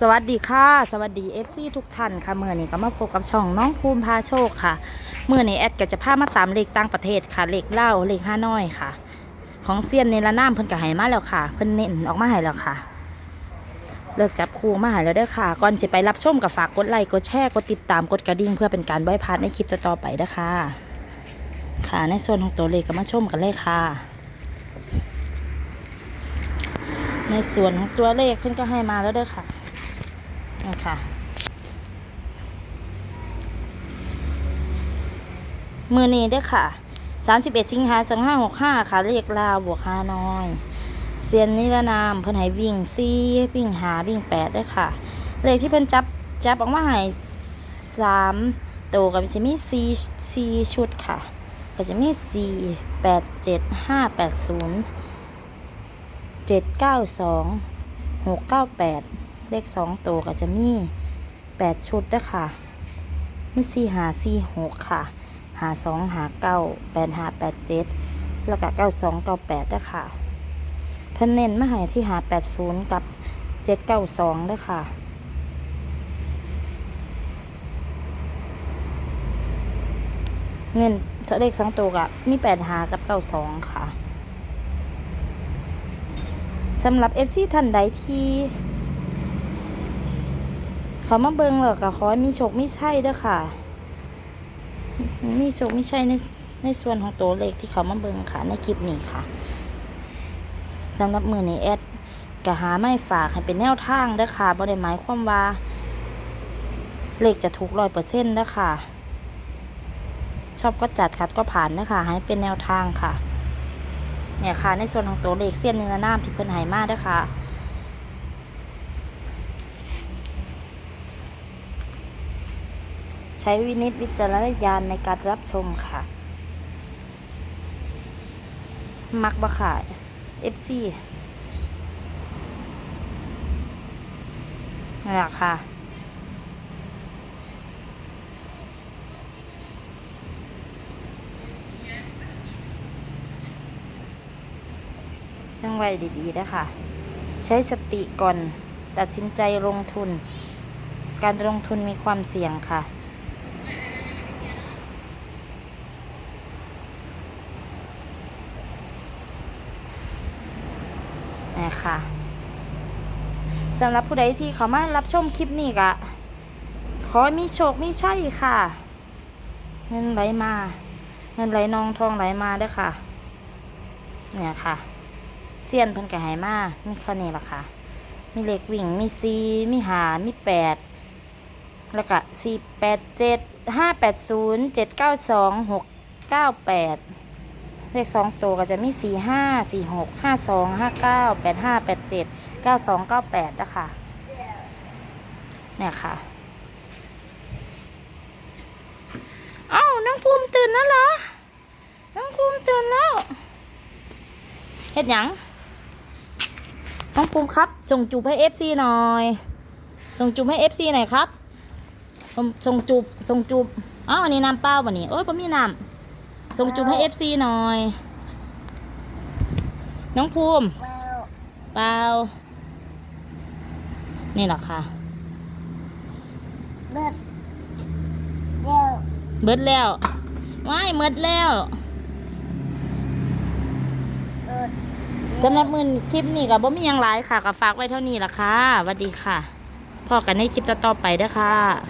สวัสดีค่ะ สวัสดี FC ทุกท่านค่ะเมื่อนี้ก็มาพบกับช่องน้องภูมิพาโชคค่ะเมื่อนี้แอดก็จะพามาตามเลขต่างประเทศค่ะเลขเล่าเลขห้าน้อยค่ะ ของเซียนเนลานามเพิ่นก็ให้มาแล้วค่ะ เพิ่นเน้นออกมาให้แล้วค่ะ เลิกจับครูมาให้แล้วเด้อค่ะก่อนจะไปรับชมกับฝากกดไลค์กดแชร์กดติดตามกดกระดิ่งเพื่อเป็นการบ่อยพลาดในคลิปต่อๆไปเด้อค่ะค่ะในส่วนของตัวเลขก็มาชมกันเลยค่ะในส่วนของตัวเลขเพิ่อนก็ให้มาแล้วเด้อค่ะ นี่ค่ะมือนี้เด้อค่ะ 31 สิงหาคม2565 ค่ะ เลขลาวบวก5น้อยเซียนนิรนามเพิ่นให้วิ่ง4วิ่งหาวิ่ง8เด้อค่ะ เลขที่เพิ่นจับจับออกมาให้3ตัวก็สิมี4 4ชุดค่ะ ก็จะมี4 8 7 5 8 0เจ็ดเก้าสองหกเก้าแปด เลขสองตัวก็จะมีแปดชุดนะคะมีสี่หาสี่หกค่ะหาสองหาเก้าแปดหาแปดเจ็ดแล้วก็เก้าสองเก้าแปดนะคะเพิ่นเน้นมาให้ที่หาแปดศูนย์กับเจ็ดเก้าสองด้วยค่ะเงินเลขสองตัวกับมีแปดหากับเก้าสองค่ะสำหรับ FC ท่านใดที่ เขามาเบิงแล้วก็ขอให้มีโชคมีชัยเด้อค่ะ มีโชคมีชัยในในส่วนของตัวเลขที่เขามาเบิงค่ะ ในคลิปนี้ค่ะสำหรับมือนี้แอดก็หาไม่ฝากให้เป็นแนวทางเด้อค่ะบ่ได้หมายความว่า เลขจะถูกร้อยเปอร์เซ็นต์เด้อค่ะ ชอบก็จัดขัดก็ผ่านนะคะให้เป็นแนวทางค่ะเนี่ยค่ะในส่วนของตัวเลขเส้นเนื้อน้ำที่เพิ่นให้มาเด้อค่ะ ช้วินิจวิจารณญาณในการรับชมค่ะ มักบะค่ะ FC นี่แหละค่ะตั้งไวดีๆนะคะใช้สติก่อน ตัดสินใจลงทุน การลงทุนมีความเสี่ยงค่ะ นี่ค่ะสำหรับผู้ใดที่เขามารับชมคลิปนี้ก็ขอให้มีโชคมีชัยค่ะ เงินไหลมา เงินไหลนองทองไหลมาด้วยค่ะ เนี่ยค่ะเสี้ยนเพิ่นก็ให้มามีแค่นี้ล่ะค่ะ มีเลขวิ่ง มีสี่มีหามีแปดแล้วก็สี่แปดเจ็ดห้าแปดศูนย์เจ็ดเก้าสองหกเก้าแปด เลขสองตัวก็จะมีสี่ห้าสี่หกห้าสองห้าเก้าแปดห้าแปดเจ็ดเก้าสองเก้าแปดนะคะเนี่ยค่ะเอ้าน้องภูมิตื่นแล้วเหรอ น้องภูมิตื่นแล้วเฮ็ดหยังน้องภูมิครับส่งจูบให้เอฟซีหน่อยส่งจูบให้เอฟซีหน่อยครับส่งจูบส่งจูบอ้าวันนี้น้ำเปล่าบ่นี่โอ้ยผมมีน้ำ ส่งจูบให้เอฟซีหน่อย น้องภูมิเปล่านี่แหละค่ะ เบิดเร็วเบิดแล้วว้ายเบิดแล้วเบิดสำหรับมือคลิปนี้กับบ่มีหยังหลายค่ะก็ฝากไว้เท่านี้ละค่ะสวัสดีค่ะ พอกันในคลิปต่อๆไปเด้อค่ะ